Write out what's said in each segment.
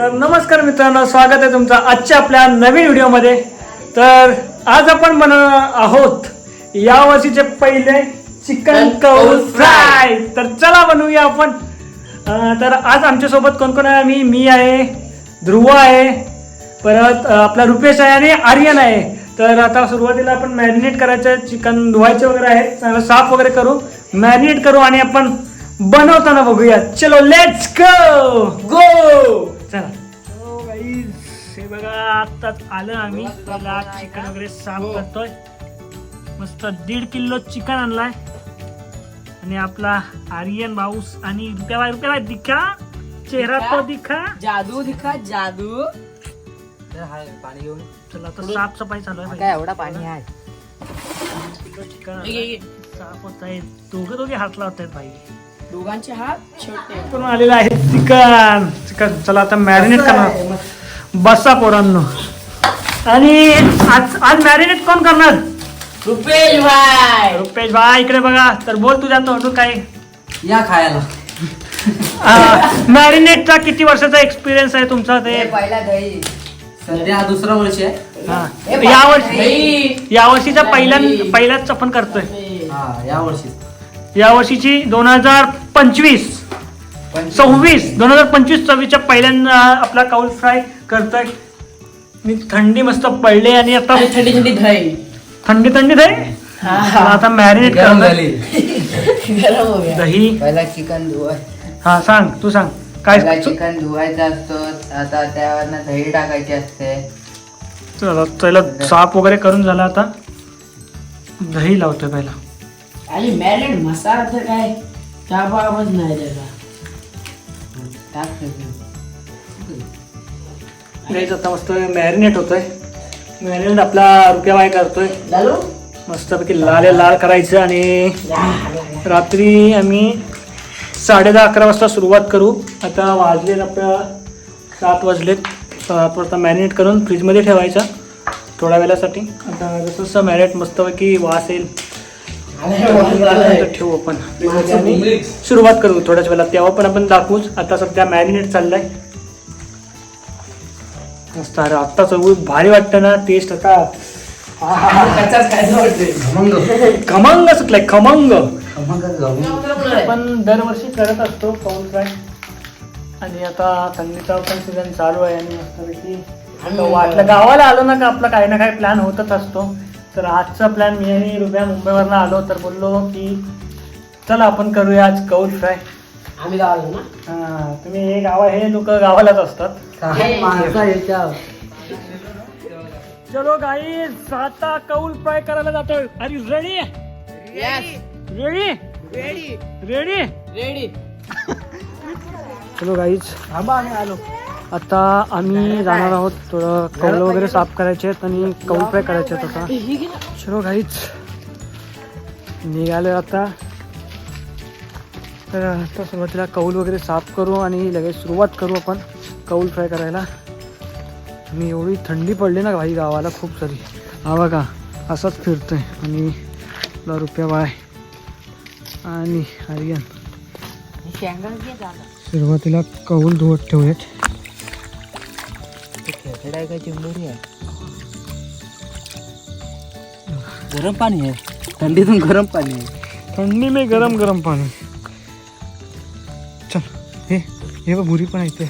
तर नमस्कार मित्रांनो स्वागत आहे तुमचं आजच्या आपल्या नवीन व्हिडिओमध्ये. तर आज आपण बनवणार आहोत या वर्षीचे पहिले चिकन कौल फ्राय. तर चला बनवूया आपण. अं, तर आज आमच्यासोबत कोण कोण आहे? मी मी आहे ध्रुव आहे परत अं, आपला रुपेश आहे आणि आर्यन आहे. तर आता सुरुवातीला आपण मॅरिनेट करायचं चिकन धुवायचे वगैरे आहे चांगलं साफ वगैरे करू मॅरिनेट करू आणि आपण बनवताना बघूया. चलो लेट्स गो गो आत्ताच आलं आम्ही. पहिला चिकन वगैरे साफ करतोय. मस्त दीड किलो चिकन आणलाय. आणि आपला आर्यन भाऊस आणि रुपया बाय रुपया बाय दिखा. चेहरा तो दिखा. जादू दिखा जादू. पाणी घेऊन. चला आता साफसफाई चालू आहे काय एवढा पाणी आहे? चिकन. साफ होत आहे. दोघं दोघे हात लावत आहेत भाई दोघांचे हात छोटे. आलेलं आहे चिकन चिकन चला आता मॅरिनेट करणार. बसा पोरांनो. आणि आज आज मॅरिनेट कोण करणार? रुपेश भाई. रुपेश भाई इकडे बघा. तर बोल तुझ्या तोंडून काय या खायला. मॅरिनेटचा किती वर्षाचा एक्सपिरियन्स आहे तुमचा ते? पहिला दही. सध्या हा दुसरा वर्ष आहे. हा. यावर्षी दही. यावर्षीचा पहिल्या पहिल्याच आपण करतोय. हा या वर्षी. यावर्षीची दोन हजार पंचवीस. सव्वीस दोन हजार पंचवीस सव्वीसच्या पहिल्यांदा आपला काउल फ्राय करतोय. आणि थंडी मस्त पडली आणि आता थंडी थंडी दही थंडी आहे चला आता मॅरिनेट गरम करणार हो गया. दही. पहिला चिकन धुवाय. हा सांग तू सांग. पहिला काय चिकन धुवायचा असतो आता त्यावरनं दही टाकायची असते. चला पहिला साफ वगैरे करून झाला आता. दही लावतोय पहिला. आणि मॅरिनेट मसाला तर काय? त्या बाबच नाही त्याला. गाईस आता मस्त मॅरिनेट होतोय. मॅरिनेट आपला रुपया बाय करतोय. मस्तपैकी लाल लाल करायचं आणि रात्री आम्ही साडे दहा अकरा वाजता सुरुवात करू. आता वाजलेत आपल्या सात वाजलेत. आता मॅरिनेट करून फ्रीजमध्ये ठेवायचा थोड्या वेळासाठी. आता जसं जसं मॅरिनेट मस्तपैकी वास येईल ठेवू आपण. सुरुवात करू थोड्याच वेळात. तेव्हा पण आपण दाखवूच. आता सध्या मॅरिनेट चाललंय. मस्त अरे आत्ता चव भारी वाटतं ना. टेस्ट आता. खमंग. सुटलाय. खमंग. आपण दरवर्षी करत असतो पाऊल फ्राय आणि आता थंडीचा पण सीझन चालू आहे आणि मस्तपैकी आता वाटलं गावाला आलो ना का आपला काही ना काही प्लॅन होतच असतो. तर आजचा प्लॅन मी आणि रुपया मुंबईवरनं आलो तर बोललो की चला आपण करूया आज कौल फ्राय. आम्ही गावाला ना? हा तुम्ही हे गावा हे लोक गावालाच असतात. काय माणसा याच्या. चलो गाई आता कौल फ्राय करायला जातोय. अरे ready ready ready ready ready चलो गाईज थांबा आम्ही आलो. आता आम्ही जाणार आहोत थोडं कौल वगैरे साफ करायचे आहेत आणि कौल फ्राय करायचे आहेत आता. चलो गाईज निघालो आता. तर आता सुरुवातीला कौल वगैरे साफ करू आणि लगेच सुरुवात करू आपण कौल फ्राय करायला. आणि एवढी थंडी पडली ना भाई गावाला खूप सारी. हा बघा असाच फिरतोय. आणि आपला रुपया बाय आणि आर्यन सुरुवातीला कौल धुवत ठेवूयात. आहे का चिंबोरी आहे. गरम पाणी आहे. थंडीतून गरम पाणी आहे. थंडी में गरम गरम पाणी. चल हे हे बघ भुरी पण येते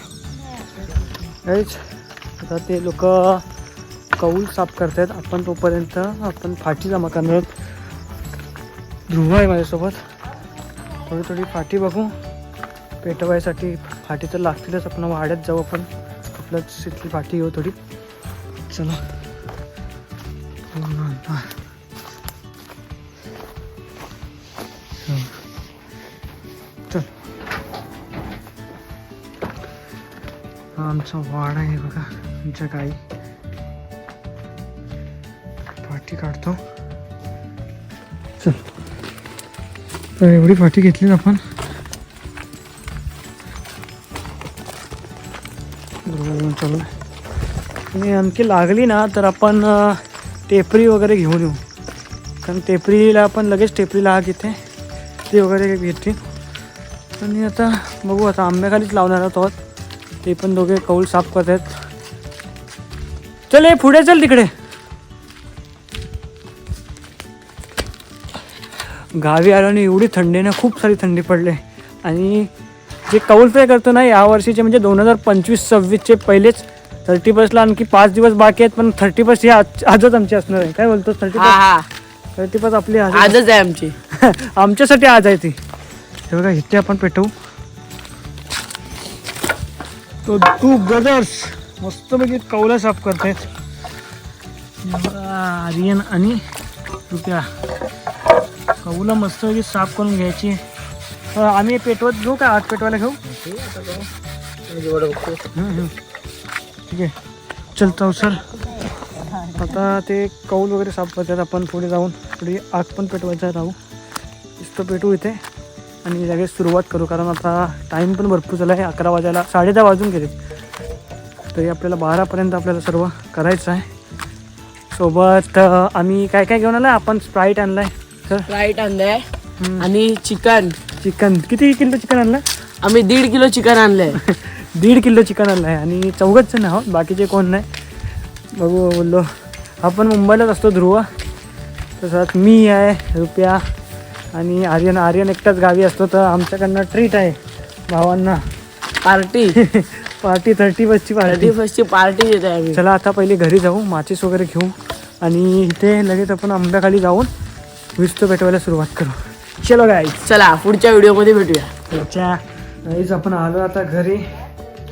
काहीच आता ते लोक कौल साफ करतायत. आपण तोपर्यंत आपण फाटी जमा करणार आहोत. ध्रुव आहे माझ्यासोबत. थोडी थोडी फाटी बघू. पेटवायसाठी फाटी तर लागतीलच. आपण वाड्यात जाऊ आपण. आपल्या तिथली पाठी येऊ थोडी. चला. चल. आमचा वाड आहे बघा आमच्या गाई. फाटी काढतो. चल. तर एवढी फाटी घेतली ना आपण. घेऊन चालू. आणि आणखी लागली ना तर आपण टेपरी वगैरे घेऊन येऊ. कारण टेपरीला आपण लगेच टेपरीला आग येते ते वगैरे घेते आणि आता बघू आता आंब्याखालीच लावणार आहोत ते पण दोघे कौल साफ करत आहेत चल हे पुढे चल तिकडे. गावी आलो आणि एवढी थंडी ना खूप सारी थंडी पडली. आणि जे कौल फ्राय करतो ना या वर्षीचे म्हणजे दोन हजार पंचवीस सव्वीसचे पहिलेच थर्टी फर्स्टला आणखी पाच दिवस बाकी आहेत पण थर्टी फर्स्ट ही आज आजच आमची असणार आहे. काय बोलतो थर्टी हा फर्स्ट हा. थर्टी फर्स्ट आपली आज आजच आहे आमची. आमच्यासाठी आज आहे ती. हे बघा इथे आपण पेटवू. तो टू ब्रदर्स मस्तपैकी कौला साफ करतायत. आर्यन आणि रुपया. कौला मस्तपैकी साफ करून घ्यायची. आम्ही पेटवत घेऊ का? आत पेटवायला घेऊ. ठीक आहे. चल तो सर. आता ते कौल वगैरे साफ करतात. आपण पुढे जाऊन पुढे आग पण पेटवायचा राहू. नुसतं पेटू इथे. आणि लगेच सुरुवात करू. कारण आता टाईम पण भरपूर झाला आहे. अकरा वाजायला साडे दहा वाजून गेले तरी आपल्याला बारापर्यंत आपल्याला सर्व करायचं आहे. सोबत आम्ही काय काय घेऊन आलं आपण स्प्राईट आणलाय. सर? फ्राईट आणलंय. आणि चिकन. चिकन. किती किलो चिकन आणलं? आम्ही दीड किलो चिकन आणलंय. दीड किलो चिकन आणलं आहे आणि चौघच जण आहोत बाकीचे कोण नाही. बघू बोललो. आपण मुंबईलाच असतो ध्रुव. तसंच मी आहे रुपया. आणि आर्यन. आर्यन एकटाच गावी असतो तर आमच्याकडनं ट्रीट आहे भावांना. पार्टी पार्टी थर्टी बसची पार्टी फर्स्टची पार्टी देत आहे चला आता पहिले घरी जाऊ माचीस वगैरे घेऊ. आणि इथे लगेच आपण आंब्याखाली जाऊन विस्तो पेटवायला सुरुवात करू. चलो गाई चला पुढच्या व्हिडिओमध्ये भेटूया. त्याच्या गाईज आपण आलो आता घरी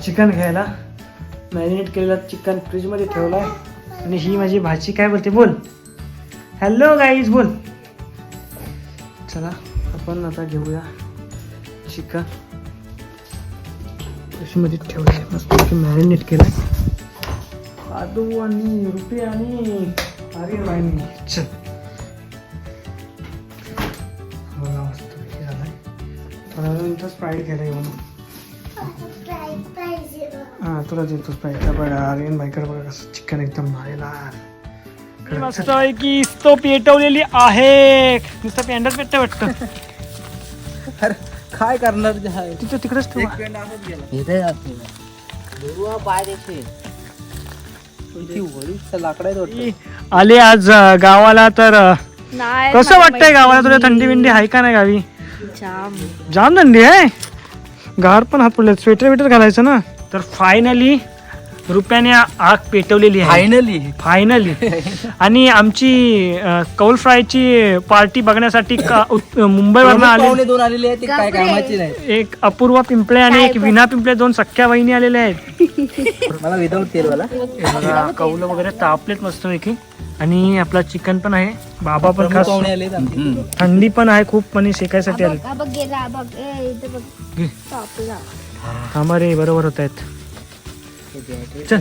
चिकन घ्यायला. मॅरिनेट केलेलं चिकन फ्रीजमध्ये ठेवलं आहे आणि ही माझी भाजी काय बोलते बोल. हॅलो गाईज बोल. चला आपण आता घेऊया चिकन. फ्रीजमध्ये ठेवलं आहे मस्त मॅरिनेट केलं आहे आदू आणि रुपये आणि अरे बाईंनी चल. स्प्राईट घ्यायला येऊ हा तुला देतो स्प्राईट बघा आर्यन बाईकडे बघा कसं चिकन एकदम भारीला. मस्त आहे की तो पेटवलेली आहे. नुसतं पेंडच पेटतं वाटतं. अरे काय करणार तिथं तिकडेच ठेवा. आले आज गावाला तर कसं वाटतंय गावाला? तुला थंडी बिंडी आहे का नाही गावी? जाम. थंडी आहे. गार पण हात पडले स्वेटर वेटर घालायचं ना? तर फायनली रुपयाने आग पेटवलेली आहे. फायनली फायनली आणि आमची अं, कौल फ्रायची पार्टी बघण्यासाठी का- उत- मुंबईवरनं आले. पाहुणे दोन आलेले आहेत ते काय कामाचे नाही. एक अपूर्वा पिंपळे आणि एक विना पिंपळे दोन सख्या बहिणी आलेल्या आहेत. मला विदाऊट तेलवाला कौलं वगैरे तापलेत मस्तपैकी. आणि आपला चिकन पण आहे. बाबा पण खास थंडी पण आहे खूप आणि शेकायसाठी आले हा बघ गेला बघ ए इथं बघ. घे. तापला थांबा रे बरोबर होत आहेत. चल.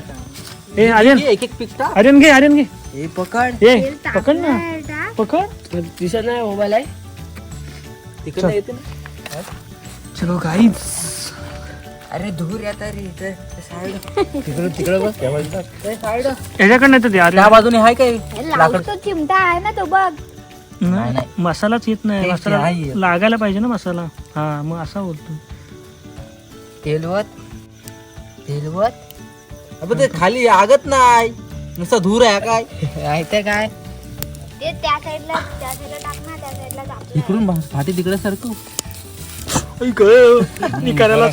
ए आर्यन. एक एक पिक्ता आर्यन घे आर्यन घे. हे पकड. ए पकड ना. पकड. दिसत नाही मोबाईल आहे तिकडे येते ना. चलो गाईज अरे धूर येता रे इथं. साईड. तिकडे तिकडे बस त्या बाजूला. याच्याकडनं येतं ते त्या आर्यन बाजूने आहे काय? लावतो चिमटा आहे ना तो बघ. नाही, नाही. मसालाच येत नाही. ते- ते मसाला आहे. लागायला पाहिजे ना मसाला. हा मग असा बोलतो. तेलवत. तेलवत. अबे ते खाली आगत नाही. नुसता धूर आहे काय? माहिती काय? ते त्या साईडला त्या साईडला टाक ना त्या साईडला जातो इकडून फाटी तिकडे सरकू. निकाराला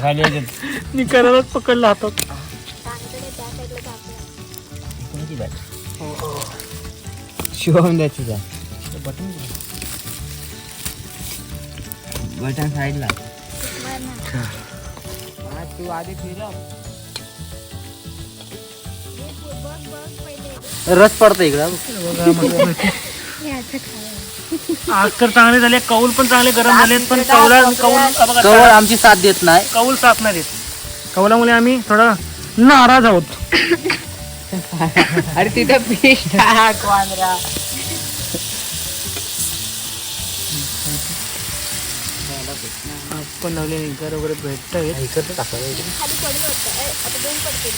निकारालाच पकडला हातात. कोणाची बॅट शिवम द्यायची जा. बटन साईडला. तू आधी फिरव. रस पडतो इकडं. तर चांगले झाले कौल पण चांगले गरम झाले पण कौला कौल बघा, कवळ आमची साथ देत नाही. कौल साफ नाही देत. कौलामुळे आम्ही थोडा नाराज आहोत. अरे तिथं फिश टाक वांद्रा. आपण लावले निकार वगैरे भेटत आहेत इकडचं टाकायला इकडे. खाली पडलं होतं. ए, आता दोन पडतील.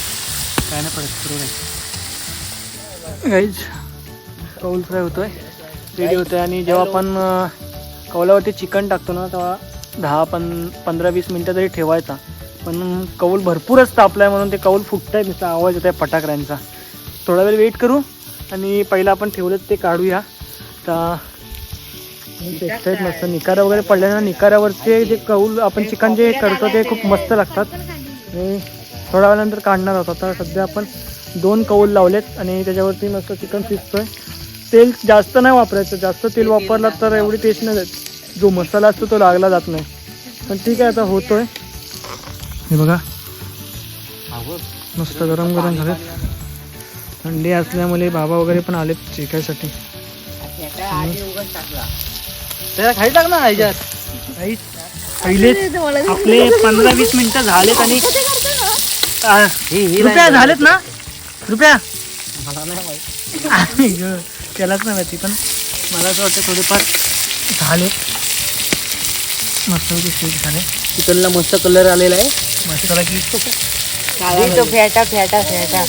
काय नाही पडत सुरू नाही. गाईज कौल फ्राय होतोय. रेडी होतोय आणि जेव्हा आपण कौलावरती चिकन टाकतो ना तेव्हा दहा पं पंधरा वीस मिनटं तरी ठेवायचा. पण कौल भरपूरच तापलाय म्हणून ते कौल फुटताय नुसता आवाज येत आहे फटाकड्यांचा. थोडा वेळ वेट करू आणि पहिलं आपण ठेवलं ते काढूया. तर मस्त निकारा वगैरे पडल्यानं निकाऱ्यावरचे जे कौल आपण चिकन जे करतो ते खूप मस्त लागतात. आणि थोड्या वेळानंतर काढणार आहोत. आता सध्या आपण दोन कौल लावलेत आणि त्याच्यावरती मस्त चिकन शिजतोय तेल जास्त नाही वापरायचं. जास्त तेल वापरलं तर एवढी टेस्ट नाही देत. जो मसाला असतो तो लागला जात नाही. पण ठीक आहे आता होतोय. हे बघा. मस्त गरम गरम झालेत. थंडी असल्यामुळे बाबा वगैरे पण आलेत चिकायसाठी त्याला खाली टाक ना ह्याच्यात पहिलेच आपले पंधरा वीस मिनिटं झालेत आणि रुपया झालेत ना? रुपया? आई गं, त्यालाच नाही माहिती पण मला असं वाटतं थोडेफार झाले. मस्त शेक झाले. चिकनला मस्त कलर आलेला आहे. मस्त की. तो फेटा फेटा फेटा.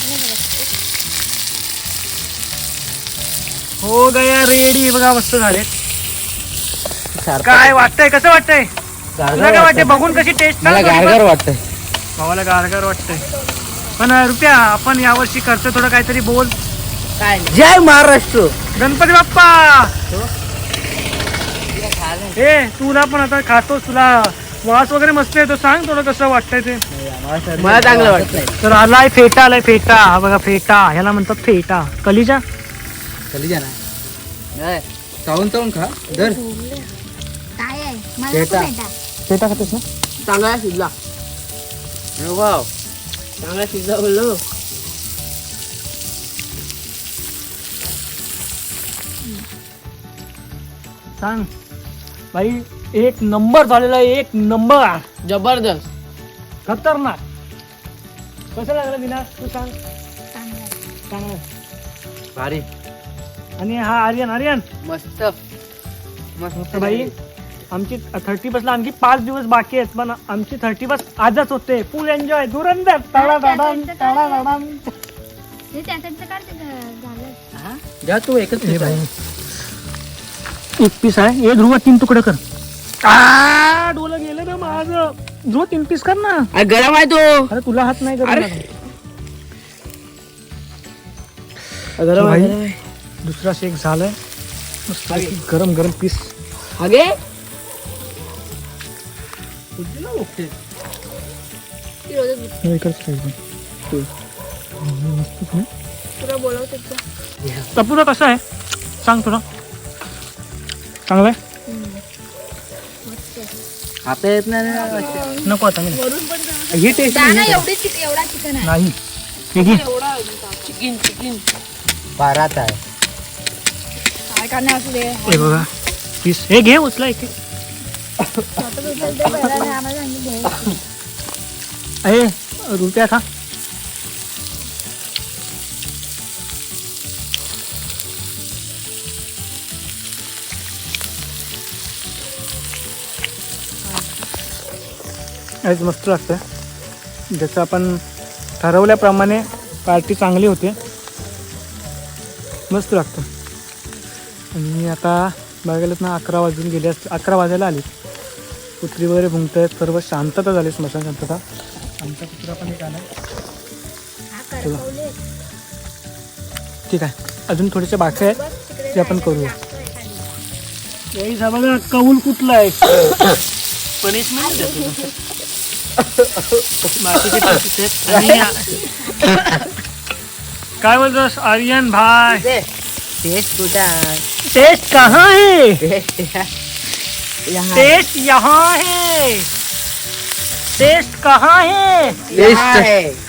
हो गया रेडी बघा मस्त झाले. काय वाटतंय कसं वाटतंय? तुला काय वाटतंय? बघून कशी टेस्ट मला गारगार वाटतंय. भावाला गारगार वाटतंय. पण रुपया आपण यावर्षी करतो थोडं काहीतरी बोल. काय नाही. जय महाराष्ट्र. गणपती बाप्पा! ए तुला पण आता खातोस तुला वास वगैरे मस्त येतो. सांग थोडं कसं वाटतंय ते. मला चांगलं वाटतंय. तर आलाय फेटा आलाय फेटा. हा बघा फेटा. ह्याला म्हणतात फेटा. कलीजा? चली जा ना चावून चावून खा. दर काय आहे? मला. नको. फेटा. खातेस ना? चांगला शिजला. वाव. चांगला शिजला बोललो. सांग. भाई एक नंबर झालेला आहे एक नंबर. जबरदस्त. खतरनाक. कसं लागलं विना तू सांग. चांगलं भारी. आणि हा आर्यन आर्यन. मस्त. मस्त भाई आमची थर्टी बसला आणखी पाच दिवस बाकी आहेत पण आमची थर्टी बस आजच होते. Full enjoy Dhurandhar. हे त्याच्याचं काढ. ते झालं. जा तू एकच हे. भाई एक पीस आहे. हे ध्रुव तीन तुकडे कर. आ, डोलं गेलं ना माझं. ध्रुव तीन पीस कर ना. अरे गरम आहे तो. अरे तुला हात नाही अरे. गरम आहे, गरम आहे. दुसरा शेक झालाय. मस्त गरम गरम पीस. पाहिजे तुला बोलवते टपूचा कसा आहे? सांग तुला. चांगला आहे? खाता येत नाही ना. नको आता मी ही टेस्ट एवढी चिक- एवढा चिकन आहे. नाही. हे घे. चिकन चिकन बारात आहे. काय करणार असू दे. हे बघा. पीस. हे घे उचला एक एक. स्वतःच उचलते आम्हाला सांगितलं. रुपया खा. आज मस्त लागतं. जसं आपण ठरवल्याप्रमाणे पार्टी चांगली होते. मस्त लागतं. आणि आता बघायला ना अकरा वाजून गेले असते अकरा वाजायला आली कुत्री वगैरे भुंकत आहेत सर्व शांतता झाली स्मशान शांतता. आमचा कुत्रा पण एक आला हा करपवले. ठीक आहे. अजून थोडेसे बाकी आहेत ते आपण करूया. बघा कौल कुठला आहे? पनिशमेंट काय बोलतोस आर्यन भाई? टेस्ट कुठं टेस्ट कहाँ है? टेस्ट टेस्ट यहाँ. है। टेस्ट कहाँ है? टेस्ट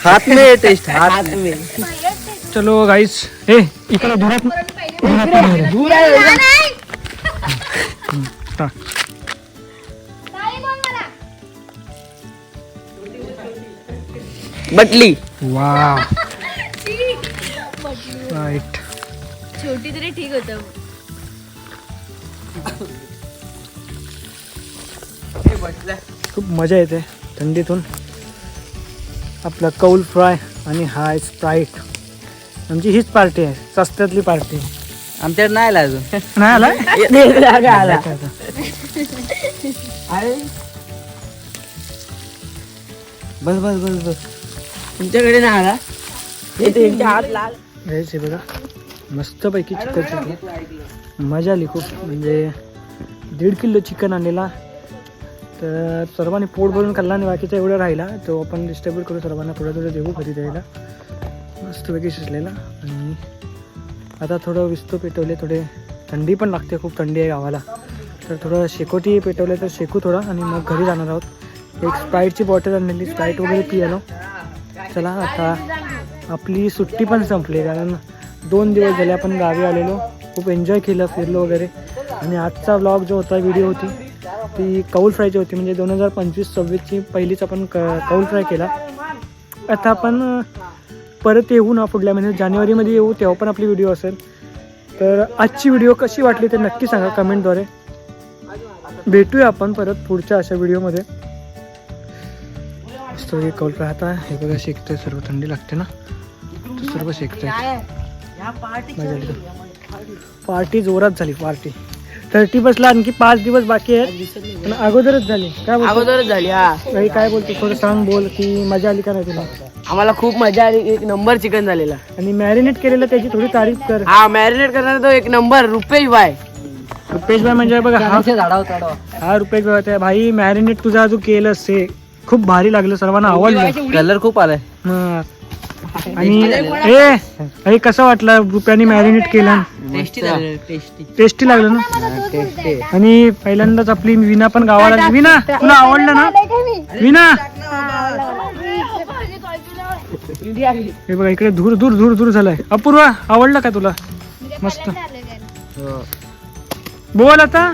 हात में है टेस्ट हात में. चलो गाईस हे. इकडे धुरात पुरण पहिले. धुरात बटली. वाव. राईट छोटी तरी ठीक होतं. खूप मजा येते थंडीतून. आपला कौल फ्राय आणि हाय स्प्राईट. म्हणजे हीच पार्टी आहे सस्त्यातली पार्टी. आहे आमच्याकडे नाही आला अजून. नाही आला? आला. बस बस. बस बस. तुमच्याकडे ना आला? हे हात लाल. हे बघा मस्तपैकी चिकन चिकन. मजा आली खूप. म्हणजे दीड किलो चिकन आणलेला. तर सर्वांनी पोट भरून खाल्ला आणि बाकीचा एवढा राहिला तो आपण डिस्ट्रीब्यूट करू सर्वांना थोडं थोडं देऊ कधी द्यायला. मस्तपैकी शिजलेला. आणि आता थोडं विस्तो पेटवले थोडे थंडी पण लागते खूप थंडी आहे गावाला. तर थोडं शेकोटी पेटवले तर शेकू थोडा आणि मग घरी जाणार आहोत. एक स्प्राईटची बॉटल आणलेली स्प्राईट वगैरे पियालो. चला आता आपली सुट्टी पण संपली कारण दोन दिवस झाले आपण गावी आलेलो. खूप एन्जॉय केलं फिरलो वगैरे. आणि आजचा व्लॉग जो होता व्हिडिओ होती ती कौल फ्रायची होती. म्हणजे दोन हजार पंचवीस सव्वीसची पहिलीच आपण क कौल फ्राय केला. आता आपण परत येऊ ना पुढल्या महिन्यात. जानेवारीमध्ये येऊ तेव्हा पण आपली व्हिडिओ असेल. तर आजची व्हिडिओ कशी वाटली ते नक्की सांगा कमेंटद्वारे. भेटूया आपण परत पुढच्या अशा व्हिडिओमध्ये मस्त हे कौल आता हे बघा शेकतंय सर्व थंडी लागते ना? तर सर्व शेकतंय. पार्टी जोरात झाली पार्टी. थर्टी बसला आणखी पाच दिवस बाकी आहेत. पण अगोदरच झाली. काय अगोदरच झाली हा. काही काय बोलतो? थोडं सांग बोल की मजा आली का नाही तुला? आम्हाला खूप मजा आली एक नंबर चिकन झालेला. आणि मॅरिनेट केलेलं त्याची थोडी तारीफ कर. हा मॅरिनेट करणारा तो एक नंबर रुपेश बाय रुपेश भाई म्हणजे बघा हा हा रुपेश भाई होता. भाई मॅरिनेट तुझा जो केलं से खूप भारी लागलं सर्वांना आवडलं कलर खूप आलाय. हा. आणि ए अरे कसं वाटलं रुपयाने मॅरिनेट केलं? टेस्टी झालेलं टेस्टी टेस्टी लागलं ना? आणि पहिल्यांदाच आपली विना पण गावाला विना तुला आवडलं ना? विना? हे बघा इकडे दूर दूर दूर दूर झालाय. अपूर्वा आवडलं का तुला? मस्त. बोल आता.